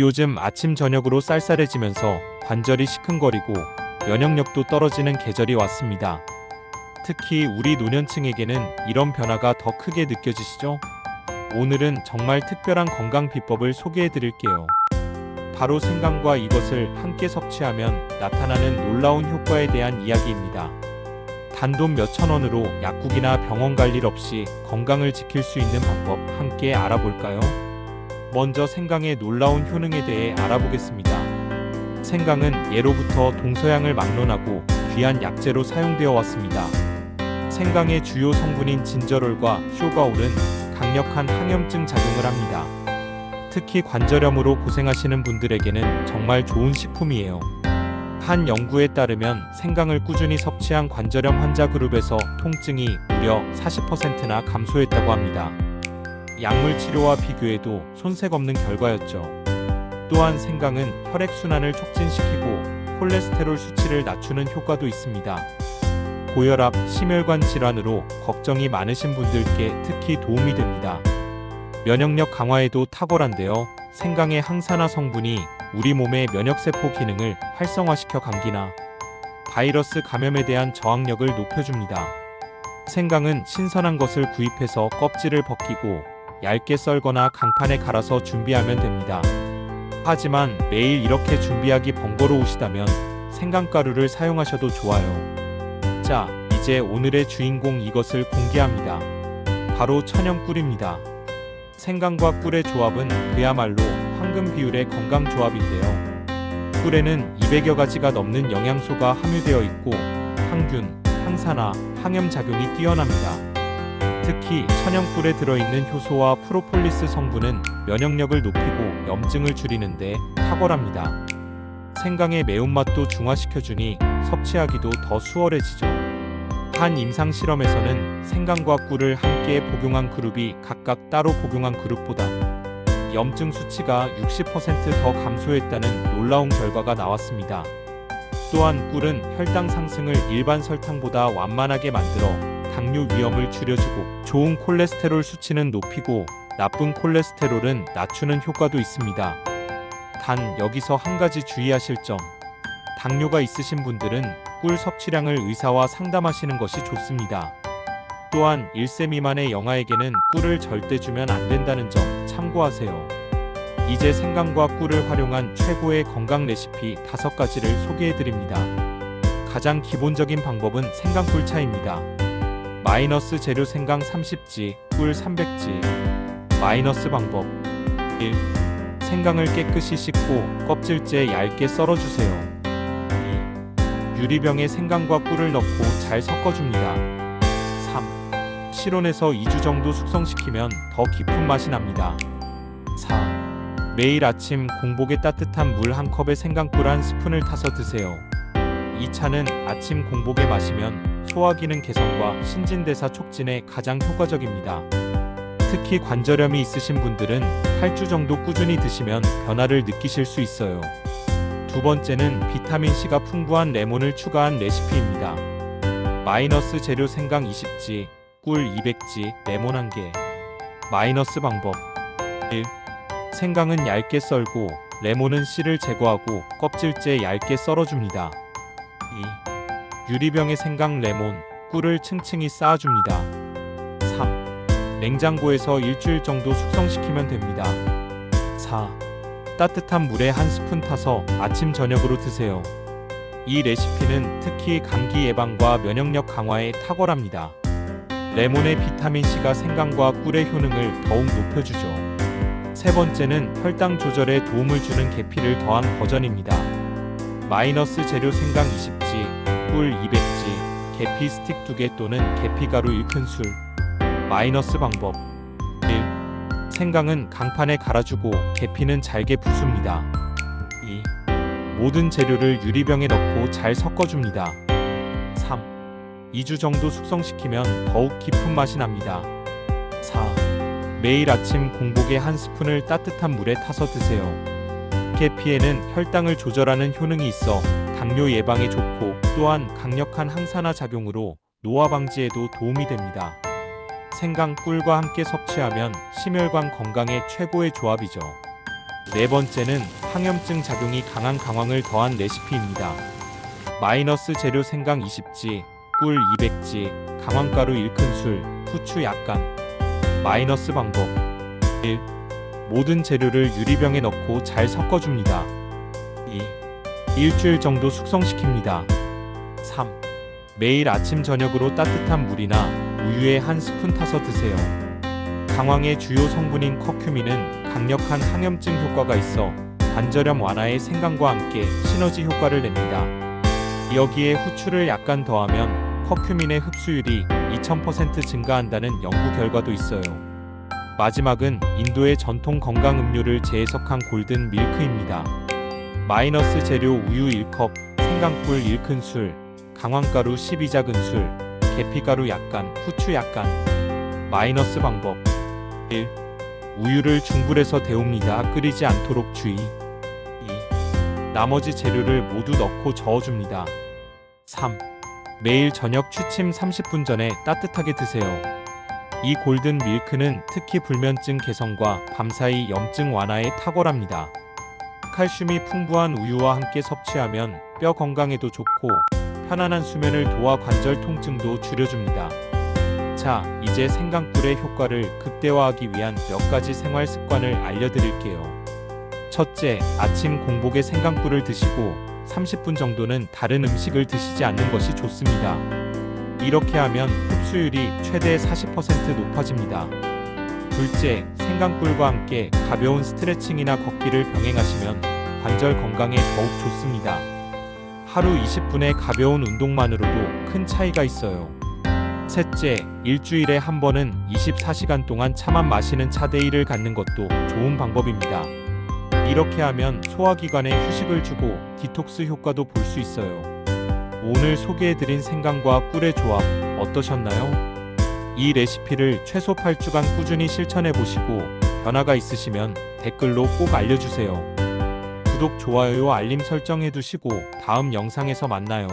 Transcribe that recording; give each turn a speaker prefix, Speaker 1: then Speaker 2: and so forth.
Speaker 1: 요즘 아침 저녁으로 쌀쌀해지면서 관절이 시큰거리고 면역력도 떨어지는 계절이 왔습니다. 특히 우리 노년층에게는 이런 변화가 더 크게 느껴지시죠? 오늘은 정말 특별한 건강 비법을 소개해 드릴게요. 바로 생강과 이것을 함께 섭취하면 나타나는 놀라운 효과에 대한 이야기입니다. 단돈 몇천 원으로 약국이나 병원 갈 일 없이 건강을 지킬 수 있는 방법 함께 알아볼까요? 먼저 생강의 놀라운 효능에 대해 알아보겠습니다. 생강은 예로부터 동서양을 막론하고 귀한 약재로 사용되어 왔습니다. 생강의 주요 성분인 진저롤과 쇼가올은 강력한 항염증 작용을 합니다. 특히 관절염으로 고생하시는 분들에게는 정말 좋은 식품이에요. 한 연구에 따르면 생강을 꾸준히 섭취한 관절염 환자 그룹에서 통증이 무려 40%나 감소했다고 합니다. 약물 치료와 비교해도 손색 없는 결과였죠. 또한 생강은 혈액순환을 촉진시키고 콜레스테롤 수치를 낮추는 효과도 있습니다. 고혈압, 심혈관 질환으로 걱정이 많으신 분들께 특히 도움이 됩니다. 면역력 강화에도 탁월한데요. 생강의 항산화 성분이 우리 몸의 면역세포 기능을 활성화시켜 감기나 바이러스 감염에 대한 저항력을 높여줍니다. 생강은 신선한 것을 구입해서 껍질을 벗기고 얇게 썰거나 강판에 갈아서 준비하면 됩니다. 하지만 매일 이렇게 준비하기 번거로우시다면 생강가루를 사용하셔도 좋아요. 자, 이제 오늘의 주인공 이것을 공개합니다. 바로 천연꿀입니다. 생강과 꿀의 조합은 그야말로 황금 비율의 건강 조합인데요. 꿀에는 200여 가지가 넘는 영양소가 함유되어 있고 항균, 항산화, 항염 작용이 뛰어납니다. 특히 천연꿀에 들어있는 효소와 프로폴리스 성분은 면역력을 높이고 염증을 줄이는데 탁월합니다. 생강의 매운맛도 중화시켜주니 섭취하기도 더 수월해지죠. 한 임상 실험에서는 생강과 꿀을 함께 복용한 그룹이 각각 따로 복용한 그룹보다 염증 수치가 60%더 감소했다는 놀라운 결과가 나왔습니다. 또한 꿀은 혈당 상승을 일반 설탕보다 완만하게 만들어 당뇨 위험을 줄여주고 좋은 콜레스테롤 수치는 높이고 나쁜 콜레스테롤은 낮추는 효과도 있습니다. 단 여기서 한 가지 주의하실 점. 당뇨가 있으신 분들은 꿀 섭취량을 의사와 상담하시는 것이 좋습니다. 또한 1세 미만의 영아에게는 꿀을 절대 주면 안 된다는 점 참고하세요. 이제 생강과 꿀을 활용한 최고의 건강 레시피 5가지를 소개해 드립니다. 가장 기본적인 방법은 생강꿀 차입니다. 마이너스 재료 생강 30지, 꿀 300지. 마이너스 방법 1. 생강을 깨끗이 씻고 껍질째 얇게 썰어주세요. 2. 유리병에 생강과 꿀을 넣고 잘 섞어줍니다. 3. 실온에서 2주 정도 숙성시키면 더 깊은 맛이 납니다. 4. 매일 아침 공복에 따뜻한 물 한 컵에 생강꿀 한 스푼을 타서 드세요. 이 차는 아침 공복에 마시면 소화 기능 개선과 신진대사 촉진에 가장 효과적입니다. 특히 관절염이 있으신 분들은 8주 정도 꾸준히 드시면 변화를 느끼실 수 있어요. 두 번째는 비타민C가 풍부한 레몬을 추가한 레시피입니다. 마이너스 재료 생강 20지, 꿀 200지, 레몬 1개. 마이너스 방법 1. 생강은 얇게 썰고 레몬은 씨를 제거하고 껍질째 얇게 썰어줍니다. 2. 유리병에 생강, 레몬, 꿀을 층층이 쌓아줍니다. 3. 냉장고에서 일주일 정도 숙성시키면 됩니다. 4. 따뜻한 물에 한 스푼 타서 아침 저녁으로 드세요. 이 레시피는 특히 감기 예방과 면역력 강화에 탁월합니다. 레몬의 비타민C가 생강과 꿀의 효능을 더욱 높여주죠. 세 번째는 혈당 조절에 도움을 주는 계피를 더한 버전입니다. 마이너스 재료 생강 20지, 꿀 200지, 계피 스틱 2개 또는 계피가루 1큰술. 마이너스 방법 1. 생강은 강판에 갈아주고 계피는 잘게 부숩니다. 2. 모든 재료를 유리병에 넣고 잘 섞어줍니다. 3. 2주 정도 숙성시키면 더욱 깊은 맛이 납니다. 4. 매일 아침 공복에 한 스푼을 따뜻한 물에 타서 드세요. 계피에는 혈당을 조절하는 효능이 있어 당뇨 예방에 좋고 또한 강력한 항산화 작용으로 노화 방지에도 도움이 됩니다. 생강 꿀과 함께 섭취하면 심혈관 건강에 최고의 조합이죠. 네 번째는 항염증 작용이 강한 강황을 더한 레시피입니다. 마이너스 재료 생강 20지, 꿀 200지, 강황가루 1큰술, 후추 약간. 마이너스 방법 1. 모든 재료를 유리병에 넣고 잘 섞어줍니다. 2. 일주일 정도 숙성시킵니다. 3. 매일 아침 저녁으로 따뜻한 물이나 우유에 한 스푼 타서 드세요. 강황의 주요 성분인 커큐민은 강력한 항염증 효과가 있어 관절염 완화에 생강과 함께 시너지 효과를 냅니다. 여기에 후추를 약간 더하면 커큐민의 흡수율이 2000% 증가한다는 연구 결과도 있어요. 마지막은 인도의 전통 건강 음료를 재해석한 골든 밀크입니다. 마이너스 재료 우유 1컵, 생강꿀 1큰술, 강황가루 12작은술, 계피가루 약간, 후추 약간. 마이너스 방법 1. 우유를 중불에서 데웁니다. 끓이지 않도록 주의. 2. 나머지 재료를 모두 넣고 저어줍니다. 3. 매일 저녁 취침 30분 전에 따뜻하게 드세요. 이 골든 밀크는 특히 불면증 개선과 밤사이 염증 완화에 탁월합니다. 칼슘이 풍부한 우유와 함께 섭취하면 뼈 건강에도 좋고 편안한 수면을 도와 관절 통증도 줄여줍니다. 자, 이제 생강꿀의 효과를 극대화하기 위한 몇 가지 생활 습관을 알려드릴게요. 첫째, 아침 공복에 생강꿀을 드시고 30분 정도는 다른 음식을 드시지 않는 것이 좋습니다. 이렇게 하면 흡수율이 최대 40% 높아집니다. 둘째, 생강꿀과 함께 가벼운 스트레칭이나 걷기를 병행하시면 관절 건강에 더욱 좋습니다. 하루 20분의 가벼운 운동만으로도 큰 차이가 있어요. 셋째, 일주일에 한 번은 24시간 동안 차만 마시는 차 데이를 갖는 것도 좋은 방법입니다. 이렇게 하면 소화기관에 휴식을 주고 디톡스 효과도 볼 수 있어요. 오늘 소개해드린 생강과 꿀의 조합 어떠셨나요? 이 레시피를 최소 8주간 꾸준히 실천해 보시고 변화가 있으시면 댓글로 꼭 알려주세요. 구독, 좋아요, 알림 설정해 두시고 다음 영상에서 만나요.